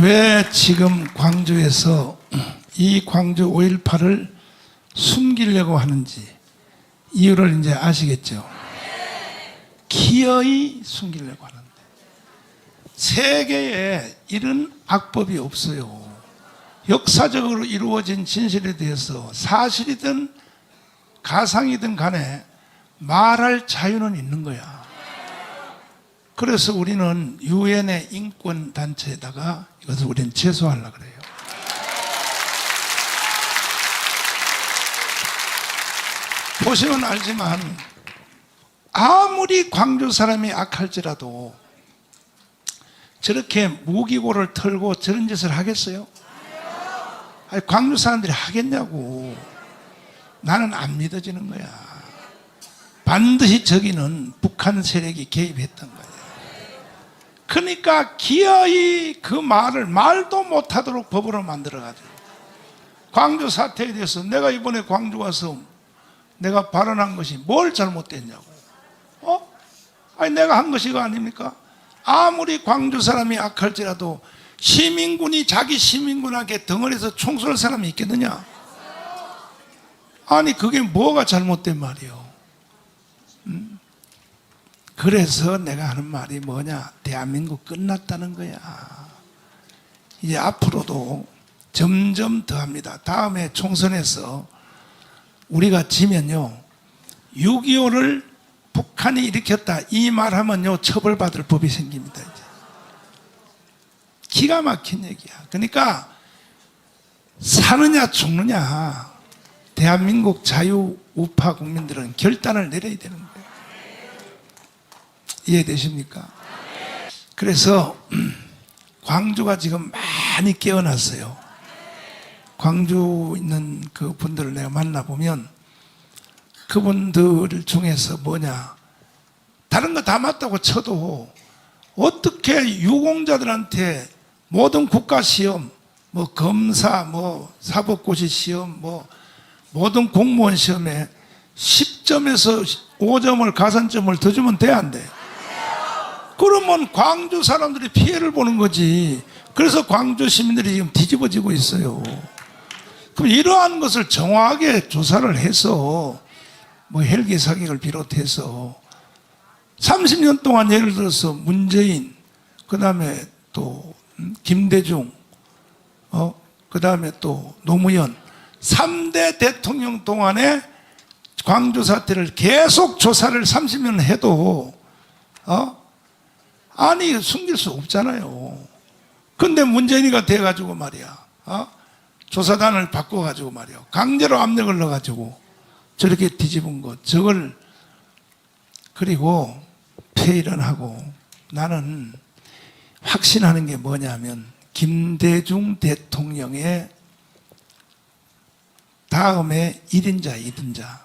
왜 지금 광주에서 이 광주 5.18을 숨기려고 하는지 이유를 이제 아시겠죠? 기어이 숨기려고 하는데 세계에 이런 악법이 없어요. 역사적으로 이루어진 진실에 대해서 사실이든 가상이든 간에 말할 자유는 있는 거야. 그래서 우리는 유엔의 인권 단체에다가 이것을 우리는 제소하려고 그래요. 보시면 알지만 아무리 광주 사람이 악할지라도 저렇게 무기고를 털고 저런 짓을 하겠어요? 아니, 광주 사람들이 하겠냐고. 나는 안 믿어지는 거야. 반드시 저기는 북한 세력이 개입했던 거야. 그러니까 기어이 그 말을 말도 못하도록 법으로 만들어가지고 광주 사태에 대해서 내가 이번에 광주 와서 내가 발언한 것이 뭘 잘못됐냐고. 어? 아니 내가 한 것이 그 아닙니까? 아무리 광주 사람이 악할지라도 시민군이 자기 시민군에게 덩어리에서 총 쏠 사람이 있겠느냐? 아니 그게 뭐가 잘못된 말이요? 음? 그래서 내가 하는 말이 뭐냐? 대한민국 끝났다는 거야. 이제 앞으로도 점점 더 합니다. 다음에 총선에서 우리가 지면요, 6.25를 북한이 일으켰다. 이 말하면요, 처벌받을 법이 생깁니다. 이제. 기가 막힌 얘기야. 그러니까, 사느냐, 죽느냐, 대한민국 자유우파 국민들은 결단을 내려야 되는. 이해되십니까? 그래서, 광주가 지금 많이 깨어났어요. 광주 있는 그 분들을 내가 만나보면 그분들 중에서 뭐냐 다른 거 다 맞다고 쳐도 어떻게 유공자들한테 모든 국가 시험 뭐 검사 뭐 사법고시 시험 뭐 모든 공무원 시험에 10점에서 5점을 가산점을 더 주면 돼 안 돼? 그러면 광주 사람들이 피해를 보는 거지. 그래서 광주 시민들이 지금 뒤집어지고 있어요. 그럼 이러한 것을 정확하게 조사를 해서 뭐 헬기 사격을 비롯해서 30년 동안 예를 들어서 문재인 그 다음에 또 음, 김대중 어 그 다음에 또 노무현 3대 대통령 동안에 광주 사태를 계속 조사를 30년 해도 어 아니 숨길 수 없잖아요. 근데 문재인이가 돼 가지고 말이야. 어? 조사단을 바꿔가지고 말이요. 강제로 압력을 넣어가지고 저렇게 뒤집은 것, 저걸, 그리고 폐일은 하고 나는 확신하는 게 뭐냐면 김대중 대통령의 다음에 1인자, 2인자,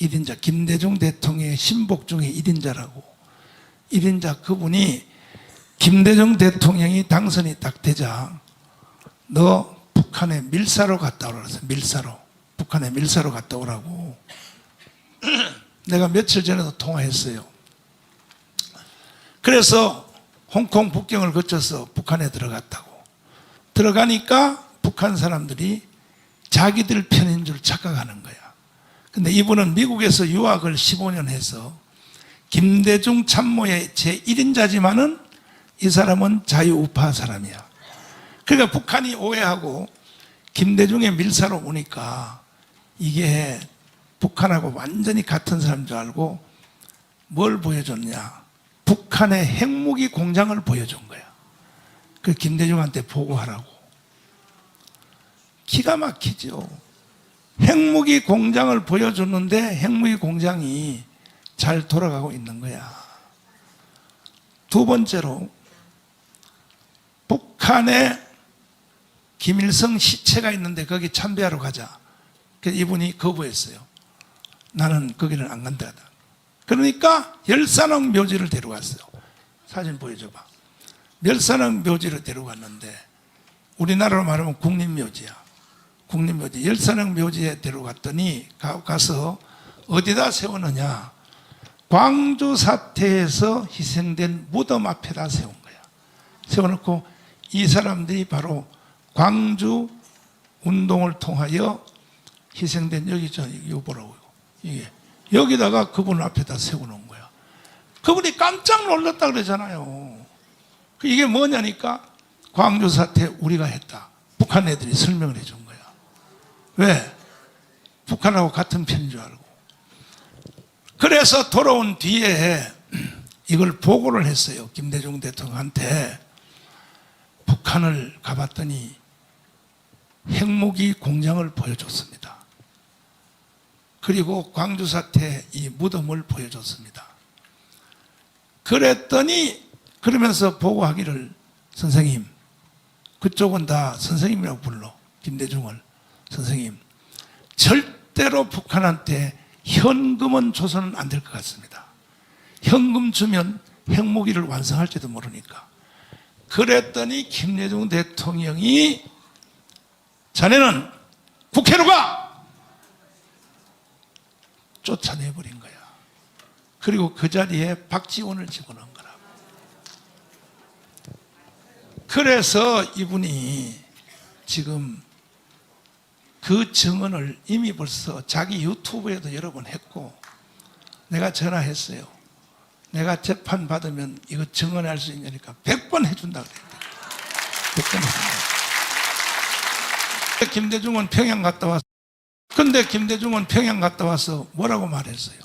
1인자, 김대중 대통령의 신복 중에 1인자라고. 1인자 그분이 김대중 대통령이 당선이 딱 되자 너 북한에 밀사로 갔다 오라고. 밀사로. 북한에 밀사로 갔다 오라고. 내가 며칠 전에도 통화했어요. 그래서 홍콩 북경을 거쳐서 북한에 들어갔다고. 들어가니까 북한 사람들이 자기들 편인 줄 착각하는 거야. 근데 이분은 미국에서 유학을 15년 해서 김대중 참모의 제1인자지만은 이 사람은 자유우파 사람이야. 그러니까 북한이 오해하고 김대중의 밀사로 오니까 이게 북한하고 완전히 같은 사람인 줄 알고 뭘 보여줬냐. 북한의 핵무기 공장을 보여준 거야. 그 김대중한테 보고하라고. 기가 막히죠. 핵무기 공장을 보여줬는데 핵무기 공장이 잘 돌아가고 있는 거야. 두 번째로 북한의 김일성 시체가 있는데 거기 참배하러 가자. 그래서 이분이 거부했어요. 나는 거기는 안 간다. 그러니까 열산왕 묘지를 데려갔어요. 사진 보여줘봐. 열산왕 묘지를 데려갔는데 우리나라로 말하면 국립묘지야. 국립묘지. 열산왕 묘지에 데려갔더니 가- 가서 어디다 세우느냐. 광주 사태에서 희생된 무덤 앞에다 세운 거야. 세워놓고 이 사람들이 바로 광주 운동을 통하여 희생된 여기죠. 이거 보라고요. 이게 여기다가 그분 앞에다 세워놓은 거야. 그분이 깜짝 놀랐다 그러잖아요. 그 이게 뭐냐니까 광주 사태 우리가 했다. 북한 애들이 설명을 해준 거야. 왜? 북한하고 같은 편인 줄 알고. 그래서 돌아온 뒤에 이걸 보고를 했어요. 김대중 대통령한테 북한을 가봤더니 핵무기 공장을 보여줬습니다. 그리고 광주 사태 이 무덤을 보여줬습니다. 그랬더니 그러면서 보고하기를 선생님 그쪽은 다 선생님이라고 불러 김대중을 선생님 절대로 북한한테 현금은 줘서는 안 될 것 같습니다. 현금 주면 핵무기를 완성할지도 모르니까. 그랬더니 김대중 대통령이 자네는 국회로 가! 쫓아내버린 거야. 그리고 그 자리에 박지원을 집어넣은 거라고. 그래서 이분이 지금 그 증언을 이미 벌써 자기 유튜브에도 여러 번 했고 내가 전화했어요. 내가 재판 받으면 이거 증언할 수 있냐니까 100번 해준다 그래요. 100번 해준다. 김대중은 평양 갔다 왔어. 근데 김대중은 평양 갔다 와서 뭐라고 말했어요?